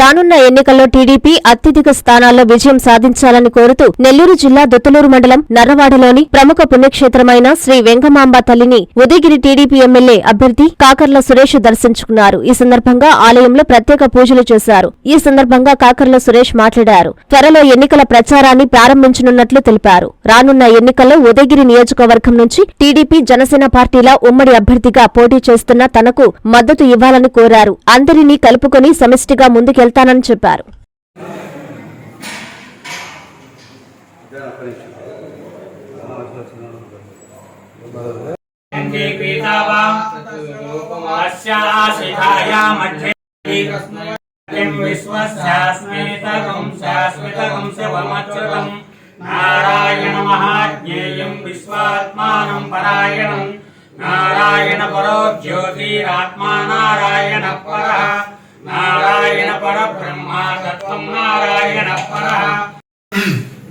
రానున్న ఎన్నికల్లో టీడీపీ అత్యధిక స్థానాల్లో విజయం సాధించాలని కోరుతూ నెల్లూరు జిల్లా దుత్తలూరు మండలం నర్రవాడలోని ప్రముఖ పుణ్యక్షేత్రమైన శ్రీ వెంగమాంబ తల్లిని ఉదయగిరి టీడీపీ ఎమ్మెల్యే అభ్యర్థి కాకర్ల సురేష్ దర్శించుకున్నారు. ఈ సందర్భంగా ఆలయంలో ప్రత్యేక పూజలు చేశారు. ఈ సందర్భంగా కాకర్ల సురేష్ మాట్లాడారు. త్వరలో ఎన్నికల ప్రచారాన్ని ప్రారంభించనున్నట్లు తెలిపారు. రానున్న ఎన్నికల్లో ఉదయగిరి నియోజకవర్గం నుంచి టీడీపీ జనసేన పార్టీల ఉమ్మడి అభ్యర్థిగా పోటీ చేస్తున్న తనకు మద్దతు ఇవ్వాలని కోరారు. అందరినీ కలుపుకొని సమిష్టిగా వెళ్తానని చెప్పారు. నారాయణ మహాజ్ఞేయం విశ్వాత్మానం పరాయణం. నారాయణ పరో జ్యోతిరాత్మా నారాయణ పర. నారాయణ నారాయణ పరబ్రహ్మ తత్వం నారాయణ పర.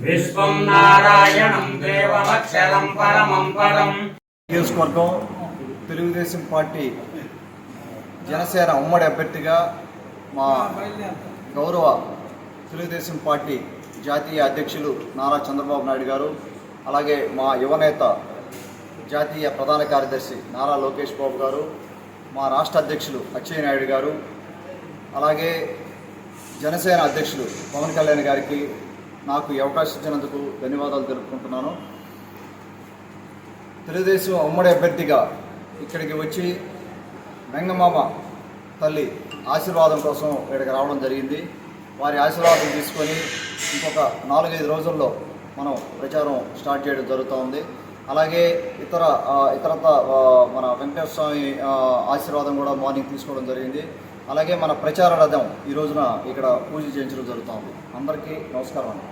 విశ్వం నారాయణం దేవమక్షరం పరమం పరం నియోజకవర్గం తెలుగుదేశం పార్టీ జనసేన ఉమ్మడి అభ్యర్థిగా మా గౌరవ తెలుగుదేశం పార్టీ జాతీయ అధ్యక్షులు నారా చంద్రబాబు నాయుడు గారు అలాగే మా యువనేత జాతీయ ప్రధాన కార్యదర్శి నారా లోకేష్ బాబు గారు మా రాష్ట్ర అధ్యక్షులు అచ్చయ్య నాయుడు గారు అలాగే జనసేన అధ్యక్షులు పవన్ కళ్యాణ్ గారికి నాకు ఈ అవకాశం ఇచ్చినందుకు ధన్యవాదాలు తెలుపుకుంటున్నాను. తెలుగుదేశం ఉమ్మడి అభ్యర్థిగా ఇక్కడికి వచ్చి వెంగమామ తల్లి ఆశీర్వాదం కోసం ఇక్కడికి రావడం జరిగింది. వారి ఆశీర్వాదం తీసుకొని ఇంకొక నాలుగైదు రోజుల్లో మనం ప్రచారం స్టార్ట్ చేయడం జరుగుతూ ఉంది అలాగే ఇతర ఇతరత మన వెంకటేశ్వర స్వామి ఆశీర్వాదం కూడా మార్నింగ్ తీసుకోవడం జరిగింది. అలాగే మన ప్రచార రథం ఈ రోజున ఇక్కడ పూజ చేయించడం జరుగుతూ ఉంది. అందరికీ నమస్కారం అండి.